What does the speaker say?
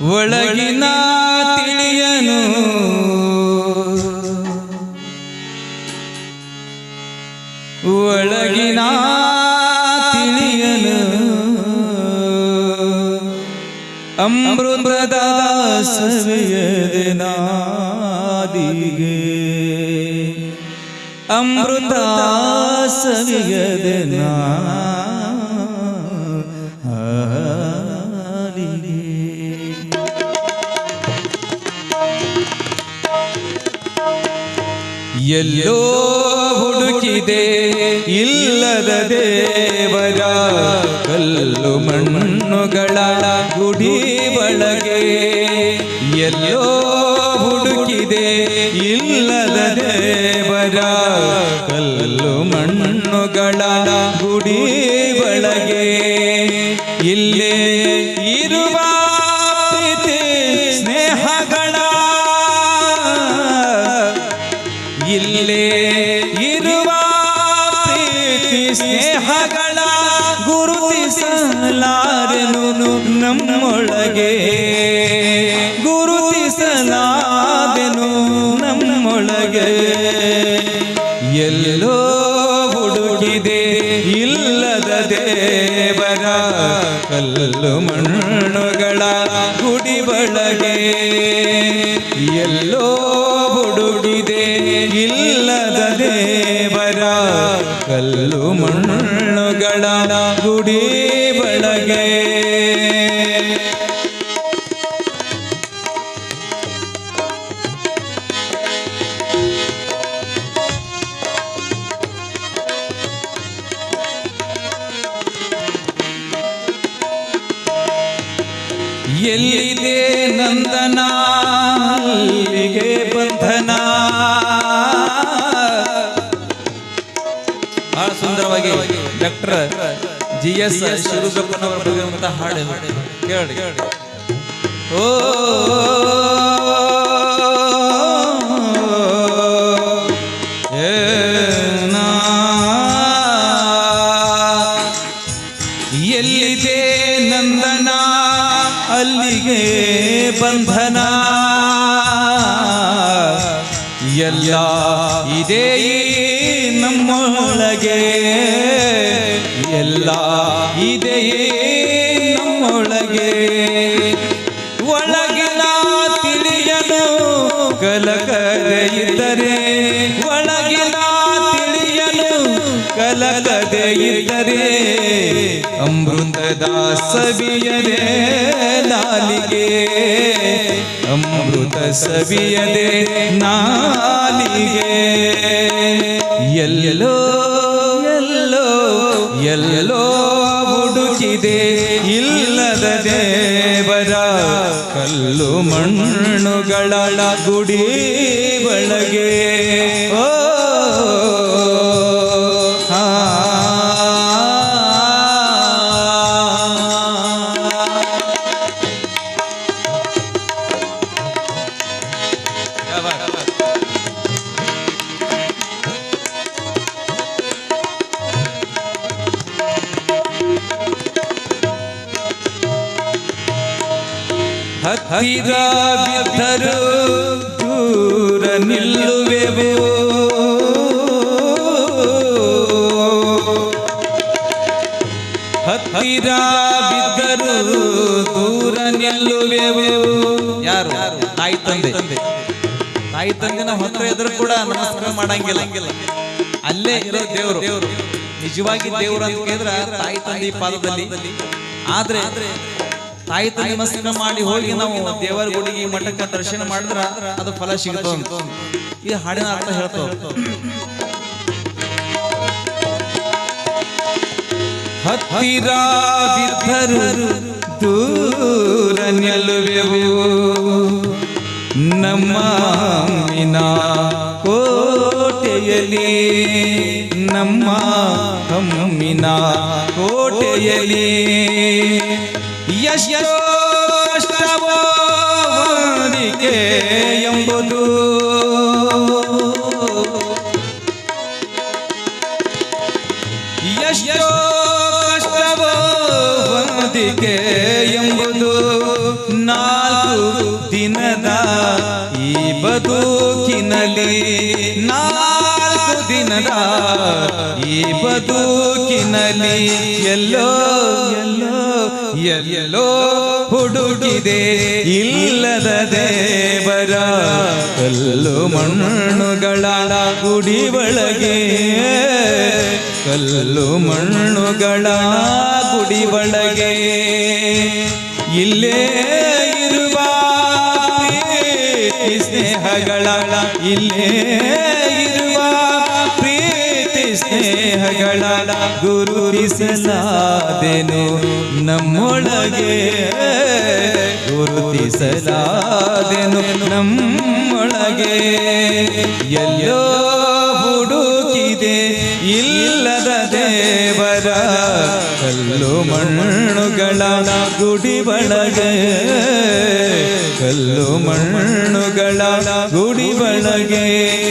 ಒಳಗಿನ ತಿಳಿಯನು. ಒಳಗಿನ ತಿಳಿಯನು. ಅಮೃತದ ಸವಿಯದೆ ನಾದಿಗೆ ಅಮೃತ ಸವಿಯದೆ ಎಲ್ಲೋ ಹುಡುಕಿದೆ ಇಲ್ಲದ ದೇವರ ಕಲ್ಲು ಮಣ್ಣುಗಳ ಗುಡಿ ಒಳಗೆ. ಎಲ್ಲೋ ಹುಡುಕಿದೆ ಇಲ್ಲದ ದೇವರ ಕಲ್ಲು ಮಣ್ಣುಗಳ ಗುಡಿ ಒಳಗೆ. ಇಲ್ಲೇ ಗುರುತಿಸಲಾರೆನು ನಮ್ಮೊಳಗೆ ಗುರುತಿಸಲಾದೆನು ನಮ್ಮೊಳಗೆ. ಎಲ್ಲೋ ಹುಡುಗಿದೆ ಇಲ್ಲದ ದೇವರ ಕಲ್ಲು ಮಣ್ಣುಗಳ ಗುಡಿ ಬಳಗೆ ಎಲ್ಲೋ ಹುಡುಗಿದೆ ಇಲ್ಲದ ದೇವರ ಕಲ್ಲು ಮಣ್ಣುಗಳ ಗುಡಿ ಒಳಗೆ ಎಲ್ಲಿದೆ ನಂದನ? ಅಲ್ಲಿಗೆ ಬಂಧನ? ಬಹಳ ಸುಂದರವಾಗಿ ಡಾಕ್ಟರ್ ಜಿ ಎಸ್ ಶಿವಗಪ್ಪನವರು ಬರೆದಿರುವಂತಹ ಹಾಡು. ಕೇಳಿ ಓ ಎಲ್ಲಿದೆ ನಂದನ ಅಲ್ಲಿಗೆ ಬಂಧನ ಎಲ್ಲ ಇದೆ ಒಳಗಿನ ತಿಳಿಯನು ಕಲಕದೆ ಒಳಗಿನ ತಿಳಿಯನು ಕಲಕದೆ ಇದ್ದರೆ ನಾಲಿಗೆ ಅಮೃತ ಸವಿಯದೆ ನಾಲಿಗೆ. ಎಲ್ಲೋ ಎಲ್ಲೋ ಎಲ್ಲೋ ಹುಡುಕಿದೆ, ಇಲ್ಲದ ಕಲ್ಲು ಮಣ್ಣುಗಳ ಗುಡಿ ಒಳಗೆ. ಓ ಹತ್ತಿರ ಬಿದ್ದರು ದೂರ ನಿಲ್ಲುವೆವು? ಹತ್ತಿರ ಬಿದ್ದರು ದೂರ ನಿಲ್ಲುವೆವು? ಯಾರು? ತಾಯಿ ತಂದೆ. ತಾಯಿ ತಂದೆನ ಹತ್ರ ಎದುರು ಕೂಡ ನಮಸ್ಕಾರ ಮಾಡಂಗಿಲ್ಲ. ಅಲ್ಲೇ ಇರೋ ದೇವರು. ದೇವರು ನಿಜವಾಗಿ ದೇವರು ಅಂತ ಕೇಳಿದ್ರ ತಾಯಿ ತಂದೆ ಪಾದದಲ್ಲಿ. ಆದ್ರೆ ತಾಯಿ ತಂದೆ ನಮಸ್ಕಾರ ಮಾಡಿ ಹೋಗಿ ನಾವು ದೇವರ ಗುಡಿಗೆ ಮಠಕ್ಕೆ ದರ್ಶನ ಮಾಡಿದ್ರ ಅದು ಫಲ ಸಿಗುತ್ತೆ ಈ ಹಾಡಿನ ಅರ್ಥ ಹೇಳ್ತಾವ ಹತ್ತಿರ ಬಿದ್ದರು ದೂರ ನಿಲ್ಲುವೆವು ನಮ್ಮ ಕೋಟೆಯಲ್ಲಿ ನಮ್ಮ ಅಮ್ಮಿನ ಕೋಟೆಯಲ್ಲಿ ಎಷ್ಟೋ ಕಷ್ಟವೋ ಹೊಂದಿಕೆ ಎಂಬುದು ಎಷ್ಟೋ ಕಷ್ಟವೋ ನಂಬಿಕೆ ಎಂಬುದು ನಾಲ್ಕು ದಿನದ ಈ ಬದುಕಿನಲ್ಲಿ ನಾಲ್ಕು ದಿನದ ಈ ಬದುಕಿನಲ್ಲಿ ಎಲ್ಲೋ ಎಲ್ಲೋ ಎಲ್ಲೋ ಹುಡುಗಿದೆ ಇಲ್ಲದ ದೇವರ ಕಲ್ಲು ಮಣ್ಣುಗಳ ಗುಡಿ ಒಳಗೆ. ಕಲ್ಲು ಮಣ್ಣುಗಳ ಗುಡಿ ಒಳಗೆ. ಇಲ್ಲೇ ಇರುವ ಸ್ನೇಹಗಳ ಇಲ್ಲೇ ಇರುವ ಸ್ನೇಹಗಳ ಗುರುತಿಸಲಾದೆನು. ನಮ್ಮೊಳಗೆ ಗುರುತಿಸಲಾದೆನು. ನಮ್ಮೊಳಗೆ ಎಲ್ಲೋ ಹುಡುಕಿದೆ ಇಲ್ಲದ ದೇವರ ಕಲ್ಲು ಮಣ್ಣುಗಳ ಗುಡಿ ಒಳಗೆ. ಕಲ್ಲು ಮಣ್ಣುಗಳ ಗುಡಿ ಒಳಗೆ. ಓ